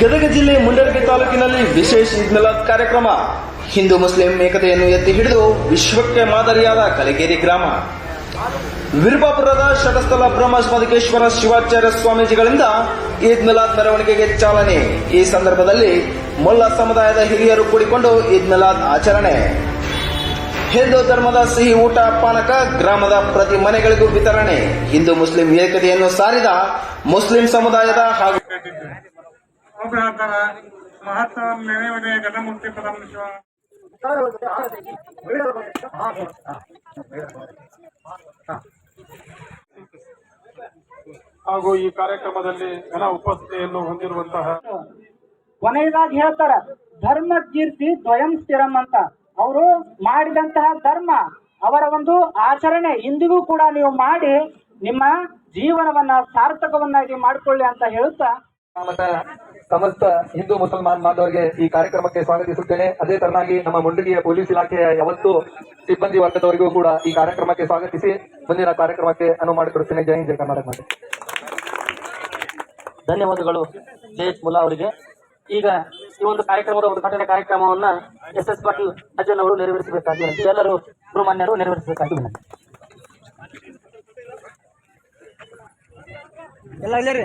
ಗದಗ ಜಿಲ್ಲೆ ಮುಂಡರಗಿ ತಾಲೂಕಿನಲ್ಲಿ ವಿಶೇಷ ಈದ್ ಕಾರ್ಯಕ್ರಮ. ಹಿಂದೂ ಮುಸ್ಲಿಂ ಏಕತೆಯನ್ನು ಎತ್ತಿ ಹಿಡಿದು ವಿಶ್ವಕ್ಕೆ ಮಾದರಿಯಾದ ಕಲಗೇರಿ ಗ್ರಾಮ. ವಿರುಪಾಪುರದ ಶಟಸ್ಥಲ ಬ್ರಹ್ಮಸ್ಮದಿಕೇಶ್ವರ ಶಿವಾಚಾರ್ಯ ಸ್ವಾಮೀಜಿಗಳಿಂದ ಈದ್ ಮಿಲಾದ್ ಮೆರವಣಿಗೆಗೆ ಚಾಲನೆ. ಈ ಸಂದರ್ಭದಲ್ಲಿ ಮೊಲ್ಲ ಸಮುದಾಯದ ಹಿರಿಯರು ಕೂಡಿಕೊಂಡು ಈದ್ ಮಿಲಾದ್ ಆಚರಣೆ. ಹಿಂದೂ ಧರ್ಮದ ಸಿಹಿ ಊಟ ಪಾನಕ ಗ್ರಾಮದ ಪ್ರತಿ ಮನೆಗಳಿಗೂ ವಿತರಣೆ. ಹಿಂದೂ ಮುಸ್ಲಿಂ ಏಕತೆಯನ್ನು ಸಾರಿದ ಮುಸ್ಲಿಂ ಸಮುದಾಯದ ಹಾಗೂ ಮಹಾತ್ಮ ಗಣಮೂರ್ತಿ ಹಾಗೂ ಈ ಕಾರ್ಯಕ್ರಮದಲ್ಲಿ ಘನ ಉಪಸ್ಥಿತಿಯನ್ನು ಹೊಂದಿರುವಂತಹ ಕೊನೆಯದಾಗಿ ಹೇಳ್ತಾರ ಧರ್ಮ ಕೀರ್ತಿ ದ್ವಯಂ ಸ್ಥಿರಂ ಅಂತ. ಅವರು ಮಾಡಿದಂತಹ ಧರ್ಮ ಅವರ ಒಂದು ಆಚರಣೆ ಇಂದಿಗೂ ಕೂಡ ನೀವು ಮಾಡಿ ನಿಮ್ಮ ಜೀವನವನ್ನ ಸಾರ್ಥಕವನ್ನಾಗಿ ಮಾಡಿಕೊಳ್ಳಿ ಅಂತ ಹೇಳುತ್ತಾ. ಸಮಸ್ತ ಹಿಂದೂ ಮುಸಲ್ಮಾನ್ ಬಾಂಧವರಿಗೆ ಈ ಕಾರ್ಯಕ್ರಮಕ್ಕೆ ಸ್ವಾಗತಿಸುತ್ತೇನೆ. ಅದೇ ತರನಾಗಿ ನಮ್ಮ ಮುಂಡಗಿಯ ಪೊಲೀಸ್ ಇಲಾಖೆಯ ಯಾವತ್ತು ಸಿಬ್ಬಂದಿ ವರ್ಗದವರಿಗೂ ಕೂಡ ಈ ಕಾರ್ಯಕ್ರಮಕ್ಕೆ ಸ್ವಾಗತಿಸಿ ಮುಂದಿನ ಕಾರ್ಯಕ್ರಮಕ್ಕೆ ಅನುವು ಮಾಡಿಕೊಡುತ್ತೇನೆ. ಜೈ ಹಿಂದ್ ಜೈ ಕರ್ನಾಟಕ ಧನ್ಯವಾದಗಳು. ಜಯೇಶ್ ಮುಲಾ ಅವರಿಗೆ. ಈಗ ಈ ಒಂದು ಕಾರ್ಯಕ್ರಮದ ಉದ್ಘಾಟನೆ ಕಾರ್ಯಕ್ರಮವನ್ನ ಎಸ್ ಎಸ್ ಪಾಟೀಲ್ ಅಜ್ಜನ್ ಅವರು ನೆರವೇರಿಸಬೇಕಾಗಿ ಎಲ್ಲರೂ ಸುಬ್ರಹ್ಮಣ್ಯರು ನೆರವೇರಿಸಬೇಕಾಗಿ ಎಲ್ಲ ಎಲ್ಲ ಇಲ್ಲರಿ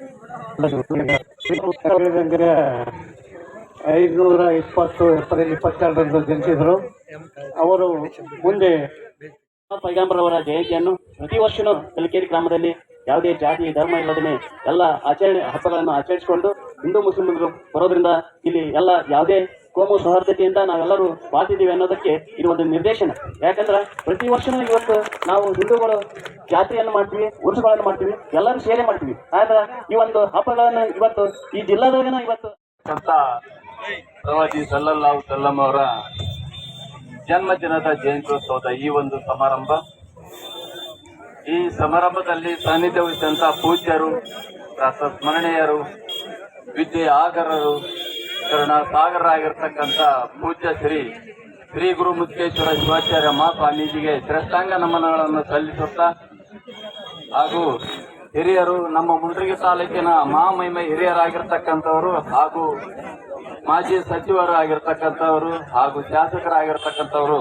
ಐದುನೂರ ಇಪ್ಪತ್ತು ಏಪ್ರಿಲ್ ಇಪ್ಪತ್ತೆರಡರಂದು ಜನಿಸಿದರು. ಅವರು ಮುಂದೆ ಪೈಗಾಂಬರವರ ಜಯಂತಿಯನ್ನು ಪ್ರತಿ ವರ್ಷನೂ ಕಲಿಕೇರಿ ಗ್ರಾಮದಲ್ಲಿ ಯಾವುದೇ ಜಾತಿ, ಧರ್ಮ ಇಲ್ಲದೇ ಎಲ್ಲ ಆಚರಣೆ ಹಬ್ಬಗಳನ್ನು ಆಚರಿಸಿಕೊಂಡು ಹಿಂದೂ ಮುಸ್ಲಿಮರು ಬರೋದ್ರಿಂದ ಇಲ್ಲಿ ಎಲ್ಲ ಯಾವುದೇ ಕೋಮು ಸೌಹಾರ್ದತೆಯಿಂದ ನಾವೆಲ್ಲರೂ ಬಾಳ್ತಿದ್ದೀವಿ ಅನ್ನೋದಕ್ಕೆ ಇದು ಒಂದು ನಿರ್ದೇಶನ. ಯಾಕಂದ್ರೆ ಪ್ರತಿ ವರ್ಷನೂ ಇವತ್ತು ನಾವು ಹಿಂದೂಗಳು ಜಾತ್ರೆಯನ್ನು ಮಾಡ್ತೀವಿ ಉರುಸುಗಳನ್ನು ಮಾಡ್ತೀವಿ, ಎಲ್ಲರೂ ಸೇವೆ ಮಾಡ್ತೀವಿ. ಆದ್ರೆ ಈ ಒಂದು ಹಬ್ಬಗಳನ್ನು ಇವತ್ತು ಈ ಜಿಲ್ಲಾದಾಗನ ಇವತ್ತು ಅಂತ ಪ್ರವಾದಿ ಸಲ್ಲಲ್ಲಾಹು ಸಲ್ಲಂ ಅವರ ಜನ್ಮದಿನದ ಜಯಂತ್ಯೋತ್ಸವದ ಈ ಒಂದು ಸಮಾರಂಭ. ಈ ಸಮಾರಂಭದಲ್ಲಿ ಸಾನ್ನಿಧ್ಯ ವಹಿಸಿದಂತಹ ಪೂಜ್ಯರು ಸ್ಮರಣೀಯರು, ವಿದ್ಯೆ ಆಗರರು ಕರುಣ ಸಾಗರರಾಗಿರ್ತಕ್ಕಂಥ ಪೂಜ್ಯ ಶ್ರೀ ಶ್ರೀ ಗುರು ಮುತ್ತೇಶ್ವರ ಶಿವಾಚಾರ್ಯ ಮಾ ಸ್ವಾಮೀಜಿಗೆ ಶ್ರೇಷ್ಠಾಂಗ ನಮನಗಳನ್ನು ಸಲ್ಲಿಸುತ್ತಾ ಹಾಗೂ ಹಿರಿಯರು, ನಮ್ಮ ಮುಂಡ್ರಿಗಿ ತಾಲೂಕಿನ ಮಹಾಮಹಿಮೆ ಹಿರಿಯರಾಗಿರ್ತಕ್ಕಂಥವರು ಹಾಗೂ ಮಾಜಿ ಸಚಿವರು ಆಗಿರ್ತಕ್ಕಂಥವರು ಹಾಗೂ ಶಾಸಕರಾಗಿರ್ತಕ್ಕಂಥವರು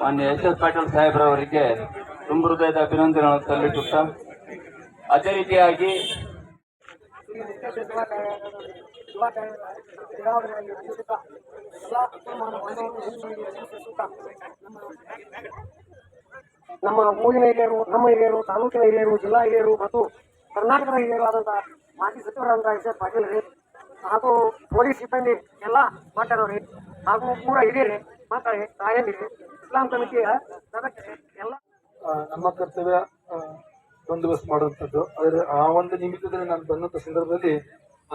ಮಾನ್ಯ ಎಸ್ ಎಸ್ ಪಾಟೀಲ್ ಸಾಹೇಬ್ರವರಿಗೆ ತುಂಬ ಹೃದಯದ ಅಭಿನಂದನೆಗಳನ್ನು ಸಲ್ಲಿಸುತ್ತಾ, ಅದೇ ರೀತಿಯಾಗಿ ನಮ್ಮ ಊರಿನ ಹಿರಿಯರು, ನಮ್ಮ ಹಿರಿಯರು, ತಾಲೂಕಿನ ಹಿರಿಯರು, ಜಿಲ್ಲಾ ಹಿರಿಯರು ಮತ್ತು ಕರ್ನಾಟಕದ ಹಿರಿಯರು ಆದಂತಹ ಮಾಜಿ ಸಚಿವರಾದಂತಹ ಎಸ್ ಎಸ್ ಪಾಟೀಲ್ ರೀ, ಹಾಗೂ ಪೊಲೀಸ್ ಸಿಬ್ಬಂದಿ ಎಲ್ಲ ಮಾತಾಡೋರಿ ಹಾಗೂ ಪೂರ ಹಿರಿಯರೇ ಮಾತಾಡಿ ತಾಯಂದಿರಿ ಇಸ್ಲಾಂ ಸಮಿತಿಯ ಸದಸ್ಯರೇ ಎಲ್ಲ. ನಮ್ಮ ಕರ್ತವ್ಯ ಬಂದೋಬಸ್ತ್ ಮಾಡುವಂಥದ್ದು. ಆದರೆ ಆ ಒಂದು ನಿಮಿತ್ತದಲ್ಲಿ ನಾನು ಬಂದಂಥ ಸಂದರ್ಭದಲ್ಲಿ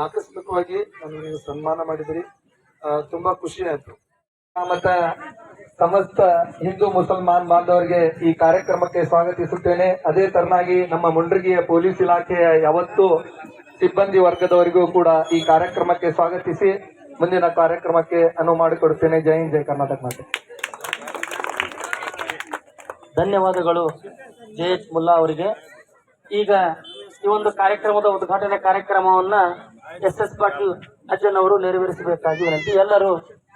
ಆಕಸ್ಮಿಕವಾಗಿ ನೀವು ಸನ್ಮಾನ ಮಾಡಿದಿರಿ. ತುಂಬಾ ಖುಷಿ ಆಯ್ತು. ಮತ್ತು ಸಮಸ್ತ ಹಿಂದೂ ಮುಸಲ್ಮಾನ್ ಬಾಂಧವರಿಗೆ ಈ ಕಾರ್ಯಕ್ರಮಕ್ಕೆ ಸ್ವಾಗತಿಸುತ್ತೇನೆ. ಅದೇ ತರನಾಗಿ ನಮ್ಮ ಮುಂಡ್ರಿಗಿಯ ಪೊಲೀಸ್ ಇಲಾಖೆಯ ಯಾವತ್ತು ಸಿಬ್ಬಂದಿ ವರ್ಗದವರಿಗೂ ಕೂಡ ಈ ಕಾರ್ಯಕ್ರಮಕ್ಕೆ ಸ್ವಾಗತಿಸಿ, ಮುಂದಿನ ಕಾರ್ಯಕ್ರಮಕ್ಕೆ ಅನುವು ಮಾಡಿಕೊಡುತ್ತೇನೆ. ಜೈ ಜೈ ಕರ್ನಾಟಕ ಮಾತೆ. ಧನ್ಯವಾದಗಳು ಜೆ ಎಚ್ ಮುಲ್ಲಾ ಅವರಿಗೆ. ಈಗ ಈ ಒಂದು ಕಾರ್ಯಕ್ರಮದ ಉದ್ಘಾಟನೆ ಕಾರ್ಯಕ್ರಮವನ್ನ ಎಸ್ ಎಸ್ ಪಾಟೀಲ್ ಅಜ್ಜನ್ ಅವರು ನೆರವೇರಿಸಬೇಕಾಗಿ ವಿನಂತಿ. ಎಲ್ಲರೂ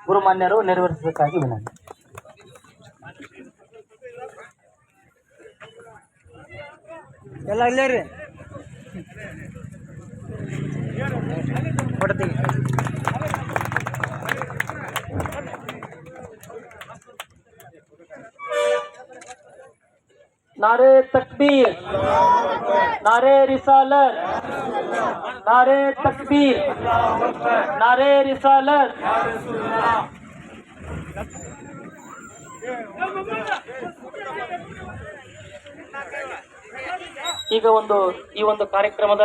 ಗುರುಮಾನ್ಯರು ನೆರವೇರಿಸಬೇಕಾಗಿ ವಿನಂತಿ. ಎಲ್ಲ ಇಲ್ಲೇ नारे तकबीर नारे रिसालत नारे तकबीर नारे रिसालत ಈಗ ಒಂದು ಈ ಒಂದು ಕಾರ್ಯಕ್ರಮದ